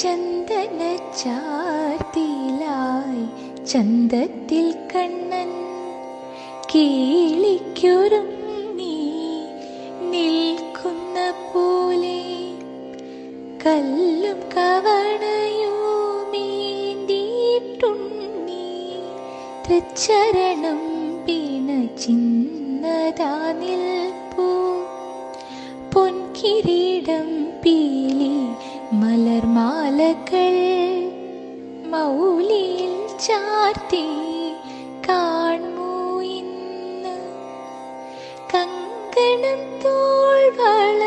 ചന്ദന ചാർത്തിലായി ചന്ദത്തിൽ കണ്ണൻ കീളിക്കുറങ്ങി നിൽക്കുന്ന പോലെ കല്ലും കവണയുമേന്തിയിട്ടുണ്ണി തൃച്ചരണം പിണ ചിന്നതാ നിൽപ്പൂ. പൊൻകിരീടം പീലി മലർമാലകൾ മൗലിയിൽ ചാർത്തി കാൺമൂ ഇന്ന്? കങ്കണം തോൾവള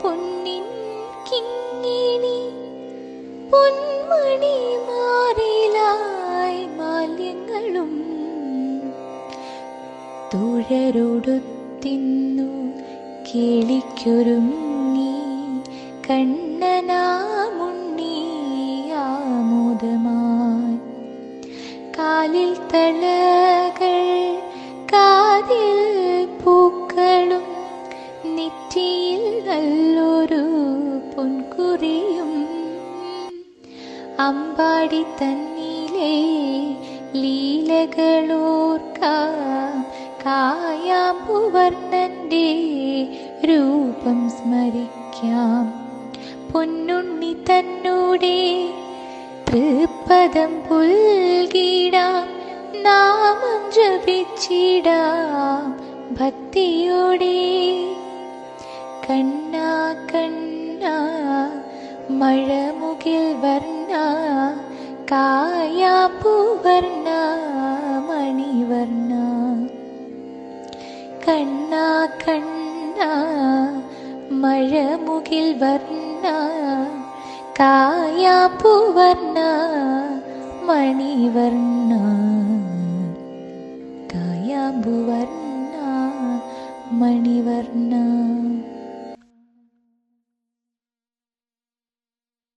പൊന്നിൻ കിങ്ങിണി പൊന്മണി മാറിലായി മാല്യങ്ങളും തുഴരൊടുത്തിന്നു കേളിക്കൊരുങ്ങി കണ്ണനാമുണ്ണി കാലിൽ തളകൾ കാതിൽ പൂക്കളും നെറ്റിയിൽ നല്ലൊരു പൊൻകുറിയും. അമ്പാടി തന്നിലെ ലീലകളോർക്കാം കായാമ്പുവർണന്റെ രൂപം സ്മരിക്കാം. പൊന്നുണ്ണി തന്നൂടെ തൃപ്പദം പുൽകിടാം നാമം ജപിച്ചിടാം ഭക്തിയോടെ. കണ്ണ കണ്ണ മഴമുകിൽ വർണ കായാപ്പൂവർണ മണിവർണ കണ്ണ കണ്ണ മഴമുകിൽ വർണ या भुवर्णा मणिवर्णा ताया भुवर्णा मणिवर्णा